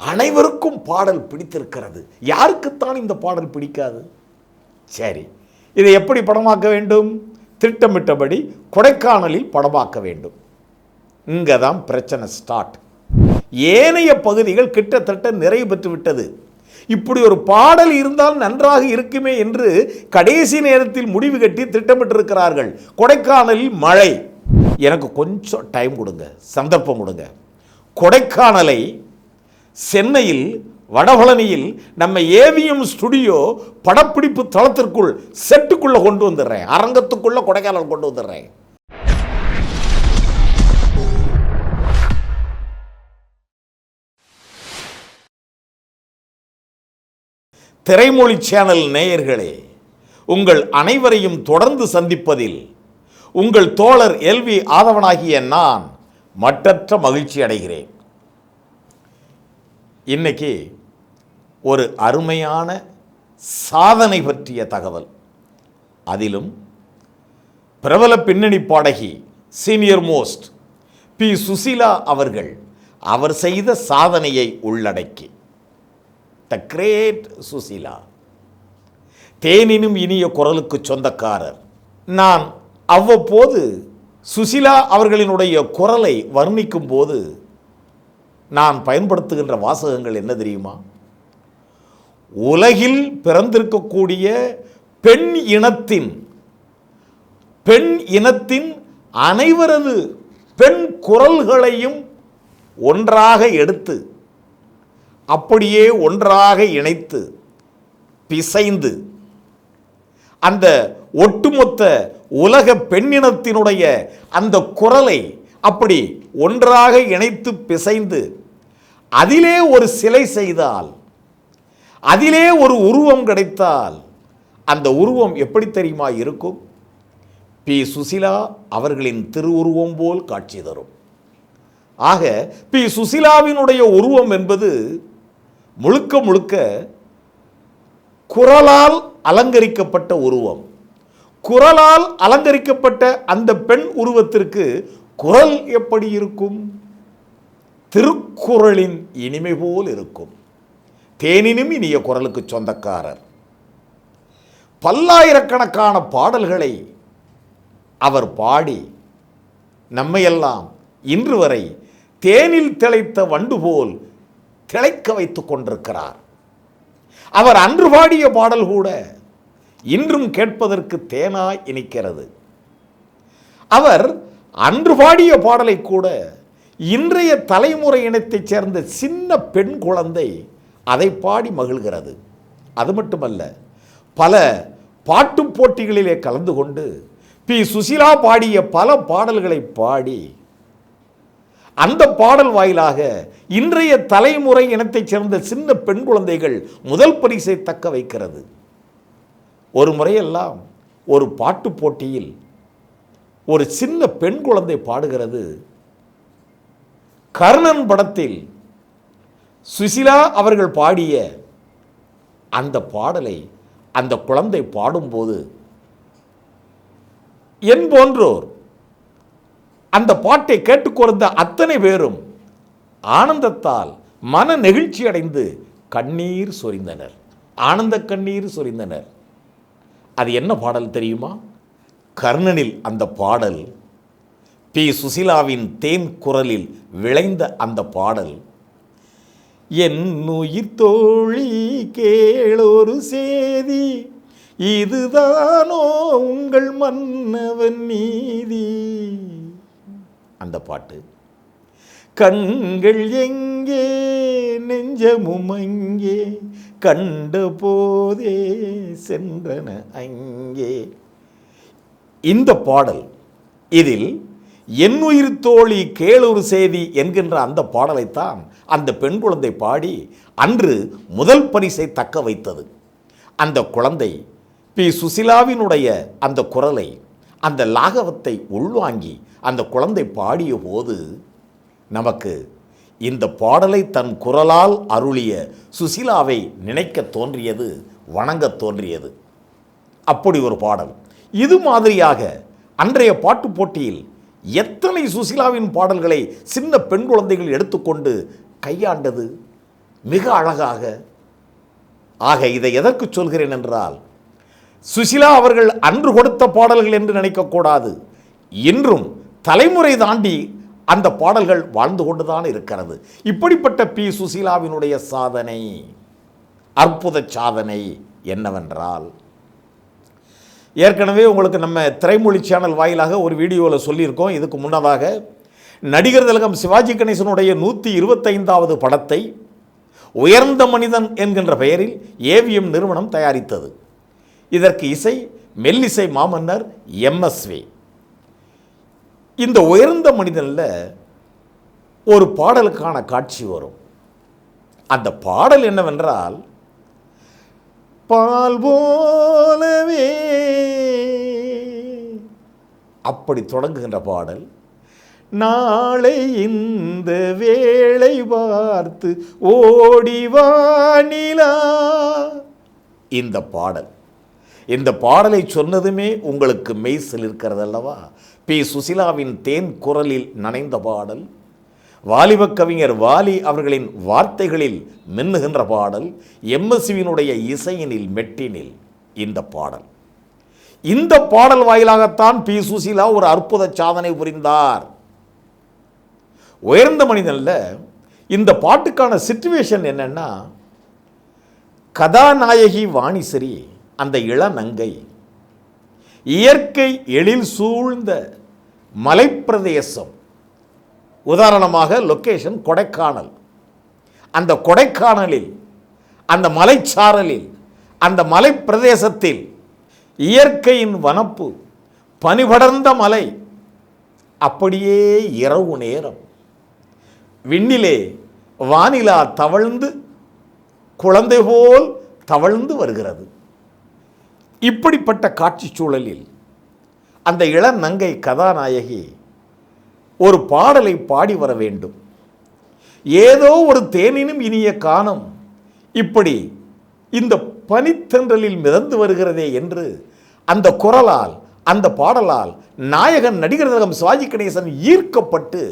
அனைவருக்கும் பாடல் பிடித்திருக்கிறது. யாருக்குத்தான் இந்த பாடல் பிடிக்காது? சரி இதை எப்படி படமாக்க வேண்டும்? திட்டமிட்டபடி கொடைக்கானலில் படமாக்க வேண்டும். இங்கே தான் பிரச்சனை ஸ்டார்ட் ஏனைய பகுதிகள் கிட்டத்தட்ட நிறைவு பெற்று விட்டது இப்படி ஒரு பாடல் இருந்தால் நன்றாக இருக்குமே என்று கடைசி நேரத்தில் முடிவு கட்டி திட்டமிட்டிருக்கிறார்கள். கொடைக்கானலில் மழை. எனக்கு கொஞ்சம் டைம் கொடுங்க சந்தர்ப்பம் கொடுங்க. கொடைக்கானலை சென்னையில் வடபழனியில் நம்ம ஏவிஎம் ஸ்டுடியோ படப்பிடிப்பு தளத்திற்குள் செட்டுக்குள்ளே கொண்டு வந்துடுறேன். அரங்கத்துக்குள்ளே கொடைக்கானல் கொண்டு வந்துடுறேன். திரைமொழி சேனல் நேயர்களே உங்கள் அனைவரையும் தொடர்ந்து சந்திப்பதில் உங்கள் தோழர் எல்வி ஆதவனாகிய நான் மற்றற்ற மகிழ்ச்சி அடைகிறேன். இன்னைக்கு ஒரு அருமையான சாதனை பற்றிய தகவல். அதிலும் பிரபல பின்னணி பாடகி சீனியர் மோஸ்ட் பி. சுசிலா அவர்கள் அவர் செய்த சாதனையை உள்ளடக்கி. The great Susheela. தேனினும் இனிய குரலுக்கு சொந்தக்காரர். நான் அவ்வப்போது சுசிலா அவர்களினுடைய குரலை வர்ணிக்கும் போது நான் பயன்படுத்துகின்ற வாசகங்கள் என்ன தெரியுமா? உலகில் பிறந்திருக்கக்கூடிய பெண் இனத்தின் பெண் இனத்தின் அனைவரது பெண் குரல்களையும் ஒன்றாக எடுத்து அப்படியே ஒன்றாக இணைத்து பிசைந்து அந்த ஒட்டுமொத்த உலக பெண்ணினத்தினுடைய அந்த குரலை அப்படி ஒன்றாக இணைத்து பிசைந்து அதிலே ஒரு சிலை செய்தால் அதிலே ஒரு உருவம் கிடைத்தால் அந்த உருவம் எப்படி தெரியுமா இருக்கும்? பி. சுசிலா அவர்களின் திருவுருவம் போல் காட்சி தரும். ஆக பி. சுசிலாவினுடைய உருவம் என்பது முழுக்க முழுக்க குரலால் அலங்கரிக்கப்பட்ட உருவம். குரலால் அலங்கரிக்கப்பட்ட அந்த பெண் உருவத்திற்கு குரல் எப்படி இருக்கும்? திருக்குறளின் இனிமை போல் இருக்கும். தேனினும் இனிய குரலுக்கு சொந்தக்காரர். பல்லாயிரக்கணக்கான பாடல்களை அவர் பாடி நம்மையெல்லாம் இன்று வரை தேனில் திளைத்த வண்டு போல் திளைக்க வைத்துக் கொண்டிருக்கிறார். அவர் அன்று பாடிய பாடல் கூட இன்றும் கேட்பதற்கு தேனாய் இனிக்கிறது. அவர் அன்று பாடிய பாடலை கூட இன்றைய தலைமுறை இனத்தைச் சேர்ந்த சின்ன பெண் குழந்தை அதை பாடி மகிழ்கிறது. அது மட்டுமல்ல பல பாட்டுப் போட்டிகளிலே கலந்து கொண்டு பி. சுசிலா பாடிய பல பாடல்களை பாடி அந்த பாடல் வாயிலாக இன்றைய தலைமுறை இனத்தைச் சேர்ந்த சின்ன பெண் குழந்தைகள் முதல் பரிசை தக்க வைக்கிறது. ஒரு முறையெல்லாம் ஒரு பாட்டு போட்டியில் ஒரு சின்ன பெண் குழந்தை பாடுகிறது. கர்ணன் படத்தில் சுசிலா அவர்கள் பாடிய அந்த பாடலை அந்த குழந்தை பாடும்போது என் போன்றோர் அந்த பாட்டை கேட்டுக்கொண்ட அத்தனை பேரும் ஆனந்தத்தால் மன நெகிழ்ச்சி அடைந்து கண்ணீர் சொரிந்தனர். ஆனந்த கண்ணீர் சொரிந்தனர். அது என்ன பாடல் தெரியுமா? கர்ணனில் அந்த பாடல் பி. சுசிலாவின் தேன் குரலில் விளைந்த அந்த பாடல் என் உயிர் தோழி கேளொரு சேதி இதுதானோ உங்கள் மன்னவன் நீதி அந்த பாட்டு. கண்கள் எங்கே நெஞ்சமும் அங்கே கண்ட போதே சென்றன அங்கே. இந்த பாடல் இதில் என் உயிர் தோழி கேளூர் செய்தி என்கின்ற அந்த பாடலைத்தான் அந்த பெண் குழந்தை பாடி அன்று முதல் பரிசை தக்க வைத்தது. அந்த குழந்தை பி. சுசிலாவினுடைய அந்த குரலை அந்த லாகவத்தை உள்வாங்கி அந்த குழந்தை பாடிய போது நமக்கு இந்த பாடலை தன் குரலால் அருளிய சுசிலாவை நினைக்க தோன்றியது வணங்க தோன்றியது. அப்படி ஒரு பாடல். இது மாதிரியாக அன்றைய பாட்டு போட்டியில் எத்தனை சுசிலாவின் பாடல்களை சின்ன பெண் குழந்தைகள் எடுத்துக்கொண்டு கையாண்டது? மிக அழகாக. ஆக இதை எதற்கு சொல்கிறேன் என்றால் சுசிலா அவர்கள் அன்று கொடுத்த பாடல்கள் என்று நினைக்கக்கூடாது இன்றும் தலைமுறை தாண்டி அந்த பாடல்கள் வாழ்ந்து கொண்டுதான் இருக்கிறது. இப்படிப்பட்ட பி. சுசீலாவினுடைய சாதனை அற்புத சாதனை என்னவென்றால் ஏற்கனவே உங்களுக்கு நம்ம திரைமொழி சேனல் வாயிலாக ஒரு வீடியோவில் சொல்லியிருக்கோம். இதுக்கு முன்னதாக நடிகர் திலகம் சிவாஜி கணேசனுடைய நூற்றி இருபத்தைந்தாவது படத்தை உயர்ந்த மனிதன் என்கின்ற பெயரில் ஏவிஎம் நிறுவனம் தயாரித்தது. இதற்கு இசை மெல்லிசை மாமன்னர் எம்எஸ்வி இந்த உயர்ந்த மனிதனில் ஒரு பாடலுக்கான காட்சி வரும். அந்த பாடல் என்னவென்றால் பால் போலவே. அப்படி தொடங்குகின்ற பாடல் நாளை இந்த வேளை பார்த்து ஓடிவானிலா இந்த பாடல். இந்த பாடலை சொன்னதுமே உங்களுக்கு மெய்சில் இருக்கிறது அல்லவா பி. சுசிலாவின் தேன் குரலில் நனைந்த பாடல். வாலிப கவிஞர் வாலி அவர்களின் வார்த்தைகளில் மின்னுகின்ற பாடல் எம்எஸ்வியினுடைய இசையினில் மெட்டினில் இந்த பாடல். இந்த பாடல் வாயிலாகத்தான் பி. சுசீலா ஒரு அற்புத சாதனை புரிந்தார். உயர்ந்த மனிதனில் இந்த பாட்டுக்கான சிச்சுவேஷன் என்னன்னா கதாநாயகி வாணிசரி அந்த இளநங்கை இயற்கை எழில் சூழ்ந்த மலைப்பிரதேசம் உதாரணமாக லொக்கேஷன் கொடைக்கானல். அந்த கொடைக்கானலில் அந்த மலைச்சாரலில் அந்த மலைப்பிரதேசத்தில் இயற்கையின் வனப்பு பனிபடர்ந்த மலை அப்படியே இரவு நேரம். விண்ணிலே வானிலா தவழ்ந்து குழந்தை போல் தவழ்ந்து வருகிறது. இப்படிப்பட்ட காட்சி சூழலில் அந்த இளநங்கை கதாநாயகி ஒரு பாடலை பாடி வர வேண்டும். ஏதோ ஒரு தேனினும் இனிய காணம். இப்படி இந்த பனித்தன்றலில் மிதந்து வருகிறதே என்று அந்த குரலால் அந்த பாடலால் நாயகன் நடிகர் திலகம் சிவாஜி கணேசன் ஈர்க்கப்பட்டு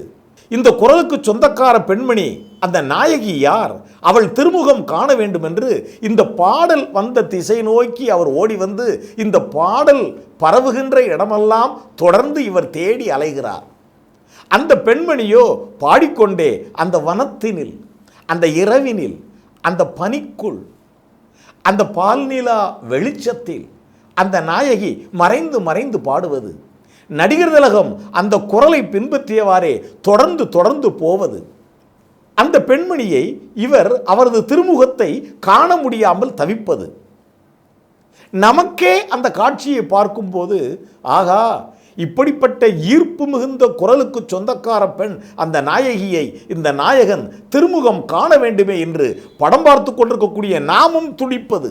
இந்த குரலுக்கு சொந்தக்கார பெண்மணி அந்த நாயகி யார்? அவள் திருமுகம் காண வேண்டும் என்று இந்த பாடல் வந்த திசை நோக்கி அவர் ஓடி வந்து இந்த பாடல் பரவுகின்ற இடமெல்லாம் தொடர்ந்து இவர் தேடி அலைகிறார். அந்த பெண்மணியோ பாடிக்கொண்டே அந்த வனத்தினில் அந்த இரவினில் அந்த பனிக்குள் அந்த பால்நிலா வெளிச்சத்தில் அந்த நாயகி மறைந்து மறைந்து பாடுவது. நடிகர் திலகம் அந்த குரலை பின்பற்றியவாறே தொடர்ந்து தொடர்ந்து போவது. அந்த பெண்மணியை இவர் அவரது திருமுகத்தை காண முடியாமல் தவிப்பது. நமக்கே அந்த காட்சியை பார்க்கும்போது ஆகா இப்படிப்பட்ட ஈர்ப்பு மிகுந்த குரலுக்கு சொந்தக்கார பெண் அந்த நாயகியை இந்த நாயகன் திருமுகம் காண வேண்டுமே என்று படம் பார்த்து கொண்டிருக்கக்கூடிய நாமும் துடிப்பது.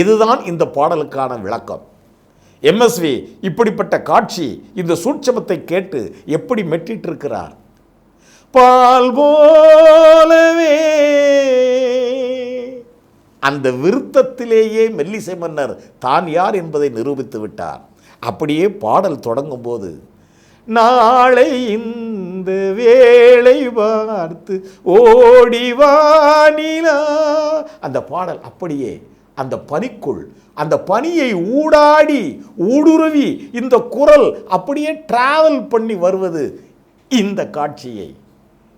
இதுதான் இந்த பாடலுக்கான விளக்கம். எம்எஸ்வி இப்படிப்பட்ட காட்சி இந்த சூட்சமத்தை கேட்டு எப்படி மெட்டிட்டிருக்கிறார்? பால் போலவே அந்த விருத்தத்திலேயே மெல்லிசை மன்னர் தான் யார் என்பதை நிரூபித்து விட்டார். அப்படியே பாடல் தொடங்கும் போது நாளை இந்த வேளை பார்த்து ஓடிவானிலா அந்த பாடல் அப்படியே அந்த பனிக்குள் அந்த பனியை ஊடாடி ஊடுருவி இந்த குரல் அப்படியே டிராவல் பண்ணி வருவது இந்த காட்சியை.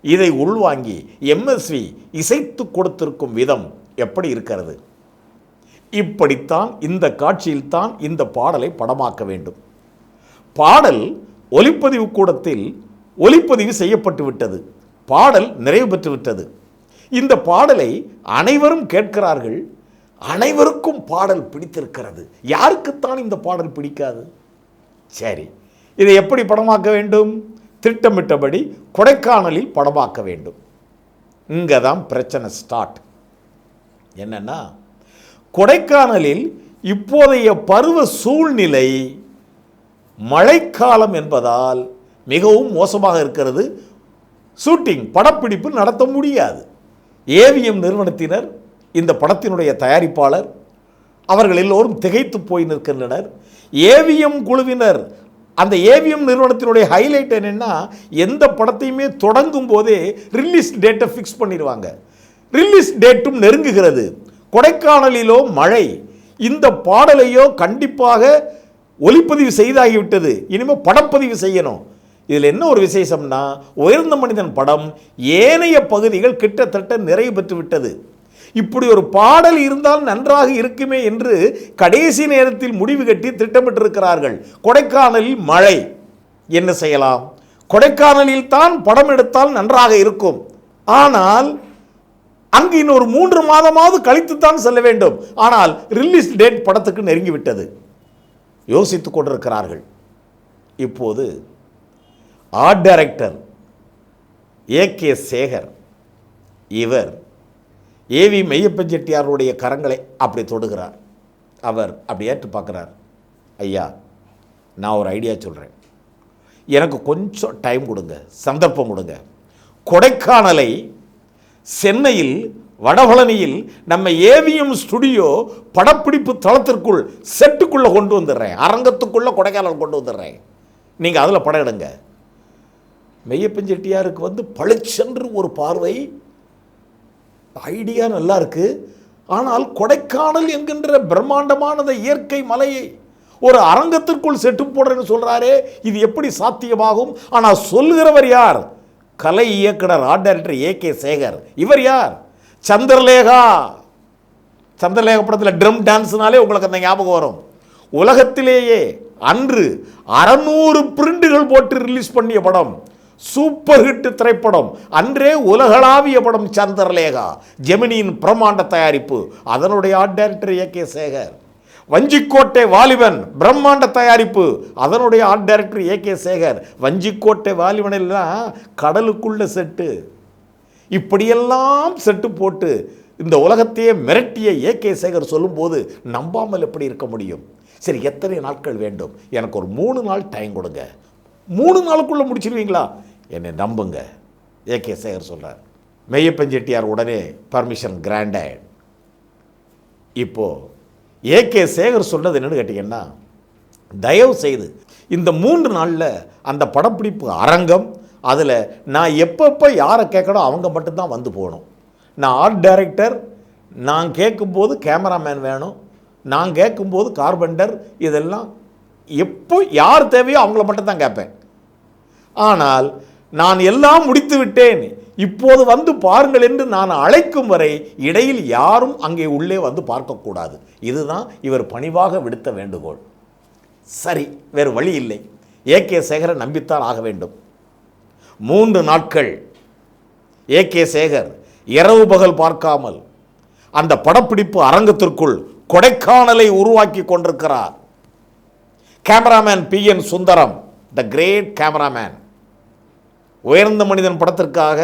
இதை உள்வாங்கி எம்எஸ்வி இசைத்து கொடுத்திருக்கும் விதம் எப்படி இருக்கிறது? இப்படித்தான் இந்த காட்சியில்தான் இந்த பாடலை படமாக்க வேண்டும். பாடல் ஒலிப்பதிவு கூடத்தில் ஒலிப்பதிவு செய்யப்பட்டு விட்டது. பாடல் நிறைவு பெற்று விட்டது. இந்த பாடலை அனைவரும் கேட்கிறார்கள். அனைவருக்கும் பாடல் பிடித்திருக்கிறது. யாருக்குத்தான் இந்த பாடல் பிடிக்காது? சரி இதை எப்படி படமாக்க வேண்டும்? திட்டமிட்டபடி கொடைக்கானலில் படமாக்க வேண்டும். இங்கே தான் பிரச்சனை ஸ்டார்ட் என்னென்னா கொடைக்கானலில் இப்போதைய பருவ சூழ்நிலை மழைக்காலம் என்பதால் மிகவும் மோசமாக இருக்கிறது. ஷூட்டிங் படப்பிடிப்பு நடத்த முடியாது. ஏவிஎம் நிறுவனத்தினர் இந்த படத்தினுடைய தயாரிப்பாளர் அவர்கள் எல்லோரும் திகைத்து போய் நிற்கின்றனர். ஏவிஎம் குழுவினர் அந்த ஏவிஎம் நிறுவனத்தினுடைய ஹைலைட் என்னென்னா எந்த படத்தையுமே தொடங்கும் போதே ரிலீஸ் டேட்டை ஃபிக்ஸ் பண்ணிடுவாங்க. ரிலீஸ் டேட்டும் நெருங்குகிறது. கொடைக்கானலிலோ மழை இந்த பாடலையோ கண்டிப்பாக ஒளிப்பதிவு செய்தாகிவிட்டது. இனிமேல் படப்பதிவு செய்யணும். இதில் என்ன ஒரு விசேஷம்னா உயர்ந்த மனிதன் படம் ஏனைய பகுதிகள் கிட்டத்தட்ட நிறைவு பெற்று விட்டது இப்படி ஒரு பாடல் இருந்தால் நன்றாக இருக்குமே என்று கடைசி நேரத்தில் முடிவு கட்டி திட்டமிட்டிருக்கிறார்கள். கொடைக்கானலில் மழை. என்ன செய்யலாம்? கொடைக்கானலில் தான் படம் எடுத்தால் நன்றாக இருக்கும். ஆனால் அங்கு இன்னொரு மூன்று மாதமாவது கழித்துத்தான் செல்ல வேண்டும். ஆனால் ரிலீஸ் டேட் படத்துக்கு நெருங்கிவிட்டது. யோசித்துக் கொண்டிருக்கிறார்கள். இப்போது art director A K Sekar இவர் ஏவி மெய்யப்பன் செட்டியாருடைய கரங்களை அப்படி தொடுகிறார். அவர் அப்படி ஏற்று பார்க்குறார். ஐயா நான் ஒரு ஐடியா சொல்கிறேன் எனக்கு கொஞ்சம் டைம் கொடுங்க. சந்தர்ப்பம் கொடுங்க. கொடைக்கானலை சென்னையில் வடபழனியில் நம்ம ஏவிஎம் ஸ்டுடியோ படப்பிடிப்பு தளத்திற்குள் செட்டுக்குள்ளே கொண்டு வந்துடுறேன். அரங்கத்துக்குள்ளே கொடைக்கானல் கொண்டு வந்துடுறேன். நீங்கள் அதில் படம் எடுங்க. மெய்யப்பன் செட்டியாருக்கு வந்து பளிச்சென்று ஒரு பார்வை. ஐடியா நல்லா இருக்குது ஆனால் கொடைக்கானல் என்கின்ற பிரம்மாண்டமான இயற்கை மலையை ஒரு அரங்கத்திற்குள் செட்டு போடுறேன்னு சொல்கிறாரே இது எப்படி சாத்தியமாகும்? ஆனால் சொல்லுகிறவர் யார்? கலை இயக்குனர் art director A K Sekar. இவர் யார்? சந்திரலேகா. சந்திரலேகா படத்தில் ட்ரம் டான்ஸ்னாலே உங்களுக்கு அந்த ஞாபகம் வரும். உலகத்திலேயே அன்று அறநூறு பிரிண்டுகள் போட்டு ரிலீஸ் பண்ணிய படம். சூப்பர் ஹிட் திரைப்படம். அன்றே உலகளாவிய படம் சந்திரலேகா. ஜெமினியின் பிரம்மாண்ட தயாரிப்பு. அதனுடைய art director A K Sekar. Vanjikottai Valiban பிரம்மாண்ட தயாரிப்பு. அதனுடைய art director A K Sekar Vanjikottai Valiban எல்லாம் கடலுக்குள்ள செட்டு. இப்படியெல்லாம் செட்டு போட்டு இந்த உலகத்தையே மிரட்டிய ஏ கே சேகர் சொல்லும்போது நம்பாமல் எப்படி இருக்க முடியும்? சரி எத்தனை நாட்கள் வேண்டும்? எனக்கு ஒரு மூணு நாள் டைம் கொடுங்க. மூணு நாளுக்குள்ளே முடிச்சிருவீங்களா? என்னை நம்புங்க ஏ கே சேகர் சொல்கிறார் மெய்யப்பன் செட்டியார் உடனே பர்மிஷன் கிராண்டட் இப்போது ஏ கே சேகர் சொன்னது என்னென்னு கேட்டிங்கன்னா தயவு செய்து இந்த மூன்று நாளில் அந்த படப்பிடிப்பு அரங்கம் அதில் நான் எப்பப்போ யாரை கேட்கணும் அவங்க மட்டும்தான் வந்து போகணும். நான் ஆர்ட் டைரக்டர் நான் கேட்கும்போது கேமராமேன் வேணும் நான் கேட்கும்போது கார்பெண்டர் இதெல்லாம் எப்போ யார் தேவையோ அவங்கள மட்டும் தான் கேட்பேன். ஆனால் நான் எல்லாம் முடித்து விட்டேன். இப்போது வந்து பாருங்கள் என்று நான் அழைக்கும் வரை இடையில் யாரும் அங்கே உள்ளே வந்து பார்க்கக்கூடாது. இதுதான் இவர் பணிவாக விடுத்த வேண்டுகோள். சரி வேறு வழி இல்லை. ஏ கே சேகரை நம்பித்தான் ஆக வேண்டும். மூன்று நாட்கள் ஏ கே சேகர் இரவு பகல் பார்க்காமல் அந்த படப்பிடிப்பு அரங்கத்திற்குள் கொடைக்கானலை உருவாக்கி கொண்டிருக்கிறார். Cameraman P N Sundaram the great cameraman. Uyarntha Manithan படத்திற்காக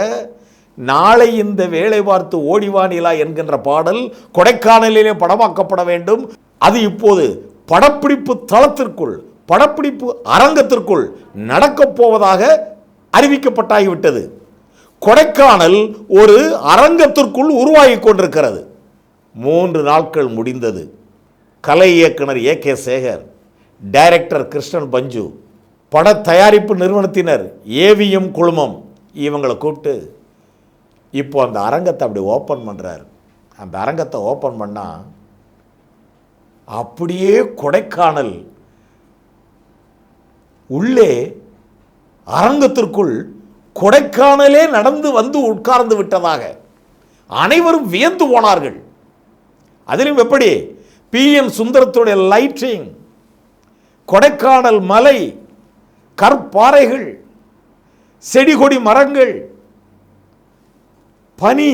நாளை இந்த வேலை பார்த்து ஓடிவானிலா என்கின்ற பாடல் கொடைக்கானலிலே படமாக்கப்பட வேண்டும். அது இப்போது படப்பிடிப்பு தளத்திற்குள் படப்பிடிப்பு அரங்கத்திற்குள் நடக்கப் போவதாக அறிவிக்கப்பட்டாகிவிட்டது. கொடைக்கானல் ஒரு அரங்கத்திற்குள் உருவாகி கொண்டிருக்கிறது. மூன்று நாட்கள் முடிந்தது. கலை இயக்குனர் A K Sekar director Krishnan Panju பட தயாரிப்பு நிறுவனத்தினர் ஏவிஎம் குழுமம் இவங்களை கூப்பிட்டு இப்போ அந்த அரங்கத்தை அப்படி ஓப்பன் பண்ணுறாரு அந்த அரங்கத்தை ஓப்பன் பண்ணால் அப்படியே கொடைக்கானல் உள்ளே அரங்கத்திற்குள் கொடைக்கானலே நடந்து வந்து உட்கார்ந்து விட்டதாக அனைவரும் வியந்து போனார்கள். அதிலும் எப்படி? பி. என். சுந்தரத்துடைய லைட்டிங் கொடைக்கானல் மலை கற்பாறைகள் செடி கொடி மரங்கள் பனி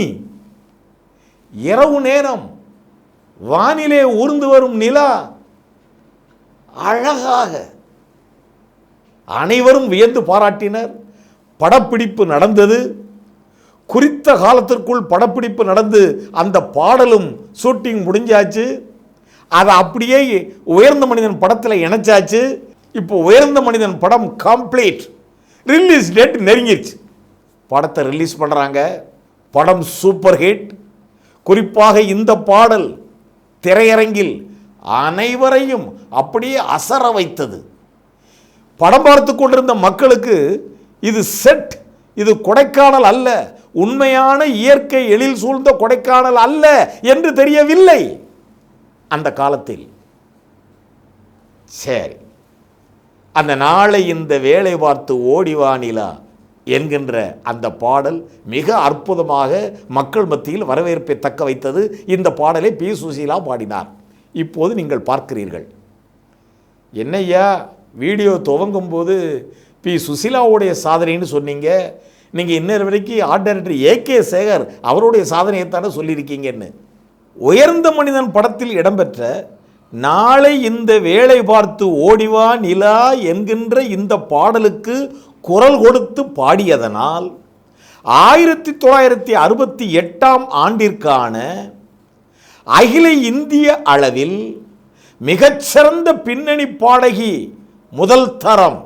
இரவு நேரம் வானிலே ஊர்ந்து வரும் நிலா அழகாக அனைவரும் வியந்து பாராட்டினர். படப்பிடிப்பு நடந்தது. குறித்த காலத்திற்குள் படப்பிடிப்பு நடந்து அந்த பாடலும் ஷூட்டிங் முடிஞ்சாச்சு. அதை அப்படியே உயர்ந்த மனிதன் படத்தில் இணைச்சாச்சு. இப்போ உயர்ந்த மனிதன் படம் கம்ப்ளீட் ரிலீஸ் டேட் நெருங்கிடுச்சு படத்தை ரிலீஸ் பண்ணுறாங்க படம் சூப்பர் ஹிட் குறிப்பாக இந்த பாடல் திரையரங்கில் அனைவரையும் அப்படியே அசர வைத்தது. படம் பார்த்து கொண்டிருந்த மக்களுக்கு இது செட் இது கொடைக்கானல் அல்ல. உண்மையான இயற்கை எழில் சூழ்ந்த கொடைக்கானல் அல்ல என்று தெரியவில்லை. அந்த காலத்தில். சரி. அந்த நாளை இந்த வேலை பார்த்து ஓடிவானிலா என்கின்ற அந்த பாடல் மிக அற்புதமாக மக்கள் மத்தியில் வரவேற்பை தக்க வைத்தது. இந்த பாடலை பி. சுசீலா பாடினார். இப்போது நீங்கள் பார்க்கிறீர்கள். என்னய்யா வீடியோ துவங்கும் போது பி. சுசீலாவுடைய சாதனைன்னு சொன்னீங்க. நீங்கள் இன்னொரு வரைக்கும் art director A. K. Sekar அவருடைய சாதனையைத்தானே சொல்லியிருக்கீங்கன்னு. உயர்ந்த மனிதன் படத்தில் இடம்பெற்ற நாளை இந்த வேலை பார்த்து ஓடிவா நிலா என்கின்ற இந்த பாடலுக்கு குரல் கொடுத்து பாடியதனால் ஆயிரத்தி தொள்ளாயிரத்தி அறுபத்தி எட்டாம் ஆண்டிற்கான அகில இந்திய அளவில் மிகச்சிறந்த பின்னணி பாடகி முதல் தரம்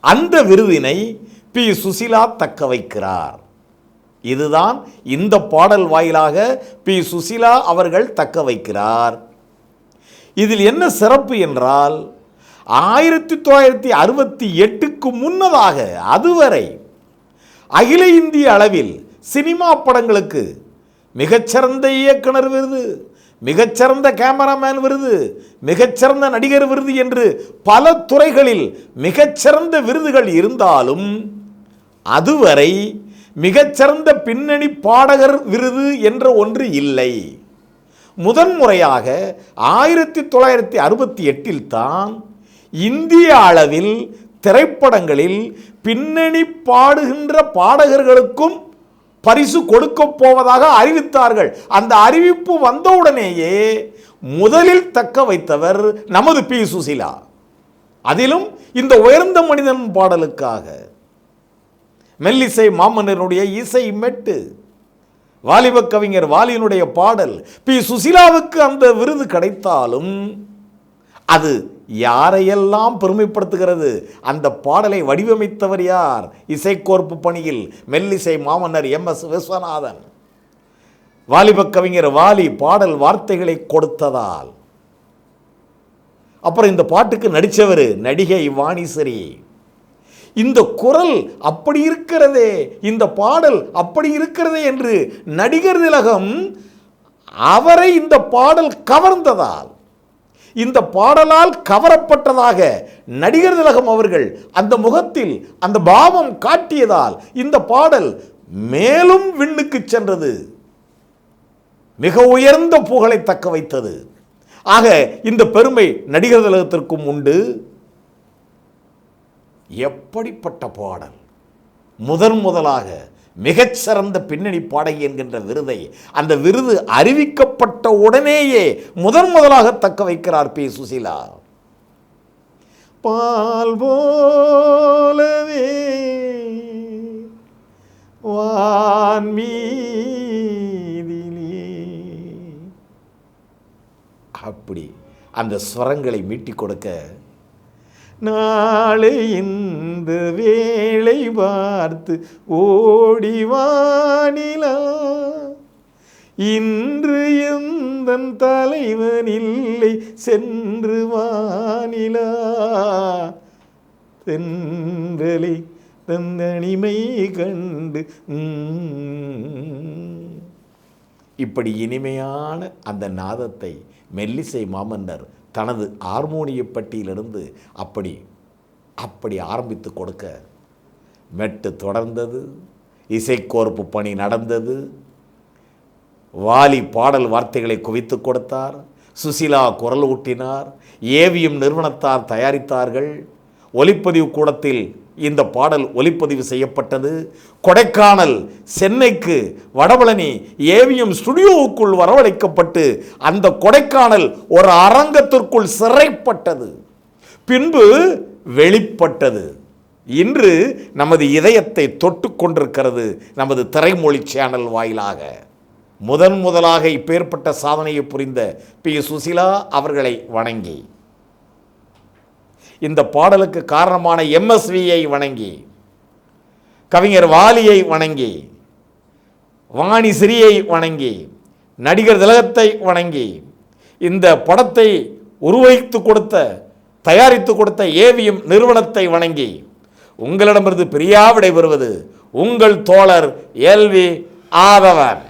அந்த விருதினை பி. சுசிலா தக்க வைக்கிறார். இதுதான் இந்த பாடல் வாயிலாக பி. சுசிலா அவர்கள் தக்க வைக்கிறார். இதில் என்ன சிறப்பு என்றால் ஆயிரத்தி தொள்ளாயிரத்தி அறுபத்தி எட்டுக்கு முன்னதாக அதுவரை அகில இந்திய அளவில் சினிமா படங்களுக்கு மிகச்சிறந்த இயக்குனர் விருது மிகச்சிறந்த கேமராமேன் விருது மிகச்சிறந்த நடிகர் விருது என்று பல துறைகளில் மிகச்சிறந்த விருதுகள் இருந்தாலும் அதுவரை மிகச்சிறந்த பின்னணி பாடகர் விருது என்ற ஒன்று இல்லை. முதன்முறையாக ஆயிரத்தி தொள்ளாயிரத்தி அறுபத்தி எட்டில் தான் இந்திய அளவில் திரைப்படங்களில் பின்னணி பாடுகின்ற பாடகர்களுக்கும் பரிசு கொடுக்க போவதாக அறிவித்தார்கள். அந்த அறிவிப்பு வந்தவுடனேயே முதலில் தக்க வைத்தவர் நமது பி சுசிலா. அதிலும் இந்த உயர்ந்த மனிதன் பாடலுக்காக மெல்லிசை மாமன்னருடைய இசை மெட்டு வாலிப கவிஞர் வாலியினுடைய பாடல் பி. சுசிலாவுக்கு அந்த விருது கிடைத்தாலும் அது யாரையெல்லாம் பெருமைப்படுத்துகிறது? அந்த பாடலை வடிவமைத்தவர் யார்? இசைக்கோர்ப்பு பணியில் மெல்லிசை மாமன்னர் எம். எஸ். விஸ்வநாதன். வாலிப கவிஞர் வாலி பாடல் வார்த்தைகளை கொடுத்ததால். அப்புறம் இந்த பாட்டுக்கு நடித்தவர் நடிகை வாணிசரி இந்த குரல் அப்படி இருக்கிறதே இந்த பாடல் அப்படி இருக்கிறதே என்று நடிகர் திலகம் அவரை இந்த பாடல் கவர்ந்ததால் இந்த பாடலால் கவரப்பட்டதாக நடிகர் திலகம் அவர்கள் அந்த முகத்தில் அந்த பாவம் காட்டியதால் இந்த பாடல் மேலும் விண்ணுக்கு சென்றது. மிக உயர்ந்த புகழை தக்க வைத்தது ஆக இந்த பெருமை நடிகர் திலகத்திற்கும் உண்டு. எப்படிப்பட்ட பாடல்? முதன் முதலாக மிகச்சிறந்த பின்னணி பாடகி என்கின்ற விருதை அந்த விருது அறிவிக்கப்பட்ட உடனேயே முதன் முதலாக தக்க வைக்கிறார் பி. சுசீலா. பால் போலவே வான்மீதிலே அப்படி அந்த ஸ்வரங்களை மீட்டிக் கொடுக்க நாளை இந்த வேளை பார்த்து ஓடிவானிலா இன்று எந்த தலைவன் இல்லை சென்று வானிலா தென்றலை தந்தனிமை கண்டு இப்படி இனிமையான அந்த நாதத்தை மெல்லிசை மாமன்னர் தனது ஹார்மோனிய பட்டியிலிருந்து அப்படி அப்படி ஆரம்பித்து கொடுக்க மெட்டு தொடர்ந்தது இசைக்கோர்ப்பு பணி நடந்தது வாலி பாடல் வார்த்தைகளை குவித்து கொடுத்தார் சுசிலா குரல் ஊட்டினார் ஏவிஎம் நிறுவனத்தார் தயாரித்தார்கள் ஒலிப்பதிவு கூடத்தில் இந்த பாடல் ஒலிப்பதிவு செய்யப்பட்டது. கொடைக்கானல் சென்னைக்கு வடபழனி ஏவிஎம் ஸ்டுடியோவுக்குள் வரவழைக்கப்பட்டு அந்த கொடைக்கானல் ஒரு அரங்கத்திற்குள் சிறைப்பட்டது. பின்பு வெளிப்பட்டது. இன்று நமது இதயத்தை தொட்டு கொண்டிருக்கிறது நமது திரைமொழி சேனல் வாயிலாக. முதன் முதலாக இப்பேற்பட்ட சாதனையை புரிந்த பி. சுசிலா அவர்களை வணங்கி. இந்த பாடலுக்கு காரணமான எம்எஸ்வியை வணங்கி கவிஞர் வாலியை வணங்கி வாணி சிறியை வணங்கி நடிகர் திலகத்தை வணங்கி இந்த படத்தை உருவகித்து கொடுத்த தயாரித்து கொடுத்த ஏவிஎம் நிறுவனத்தை வணங்கி உங்களிடமிருந்து பிரியா விடைபெறுவது உங்கள் தோழர் எல்வி ஆதவன்.